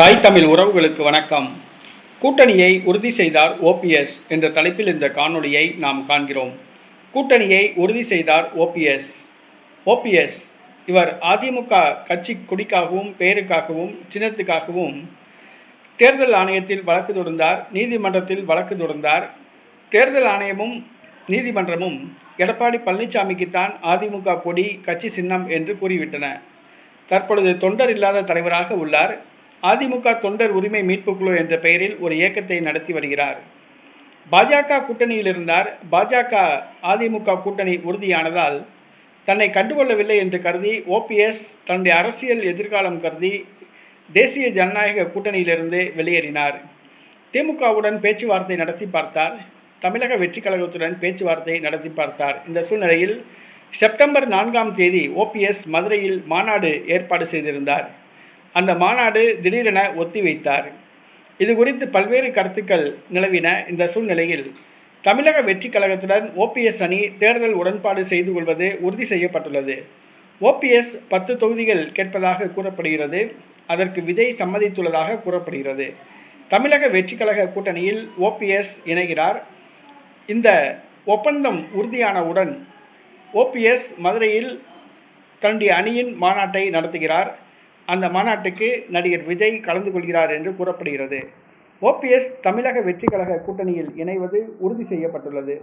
தாய் தமிழ் உறவுகளுக்கு வணக்கம். கூட்டணியை உறுதி செய்தார் ஓபிஎஸ் என்ற தலைப்பில் இந்த காணொளியை நாம் காண்கிறோம். கூட்டணியை உறுதி செய்தார் ஓபிஎஸ் ஓபிஎஸ் இவர் அதிமுக கட்சி கொடிக்காகவும் பெயருக்காகவும் சின்னத்துக்காகவும் தேர்தல் ஆணையத்தில் வழக்கு தொடர்ந்தார் நீதிமன்றத்தில் வழக்கு தொடர்ந்தார். தேர்தல் ஆணையமும் நீதிமன்றமும் எடப்பாடி பழனிசாமிக்குத்தான் அதிமுக கொடி கட்சி சின்னம் என்று கூறிவிட்டன. தற்பொழுது தொண்டர் இல்லாத தலைவராக உள்ளார். அதிமுக தொண்டர் உரிமை மீட்புக் குழு என்ற பெயரில் ஒரு இயக்கத்தை நடத்தி வருகிறார். பாஜக கூட்டணியில் இருந்தார். பாஜக அதிமுக கூட்டணி உறுதியானதால் தன்னை கண்டுகொள்ளவில்லை என்று கருதி ஓபிஎஸ் தன்னுடைய அரசியல் எதிர்காலம் கருதி தேசிய ஜனநாயக கூட்டணியிலிருந்து வெளியேறினார். திமுகவுடன் பேச்சுவார்த்தை நடத்தி பார்த்தார். தமிழக வெற்றி கழகத்துடன் பேச்சுவார்த்தை நடத்தி பார்த்தார். இந்த சூழ்நிலையில் செப்டம்பர் நான்காம் தேதி ஓபிஎஸ் மதுரையில் மாநாடு ஏற்பாடு செய்திருந்தார். அந்த மாநாடு திடீரென ஒத்திவைத்தார் இது குறித்து பல்வேறு கருத்துக்கள் நிலவின இந்த சூழ்நிலையில் தமிழக வெற்றி கழகத்துடன் ஓபிஎஸ் அணி தேர்தல் உடன்பாடு செய்து கொள்வது உறுதி செய்யப்பட்டுள்ளது. ஓபிஎஸ் பத்து தொகுதிகள் கேட்பதாக கூறப்படுகிறது அதற்கு விஜய் சம்மதித்துள்ளதாக கூறப்படுகிறது. தமிழக வெற்றி கழக கூட்டணியில் ஓபிஎஸ் இணைகிறார். இந்த ஒப்பந்தம் உறுதியானவுடன் ஓபிஎஸ் மதுரையில் தன்னுடைய அணியின் மாநாட்டை நடத்துகிறார். அந்த மாநாட்டுக்கு நடிகர் விஜய் கலந்து கொள்கிறார் என்று கூறப்படுகிறது. ஓபிஎஸ் தமிழக வெற்றி கழக கூட்டணியில் இணைவது உறுதி செய்யப்பட்டுள்ளது.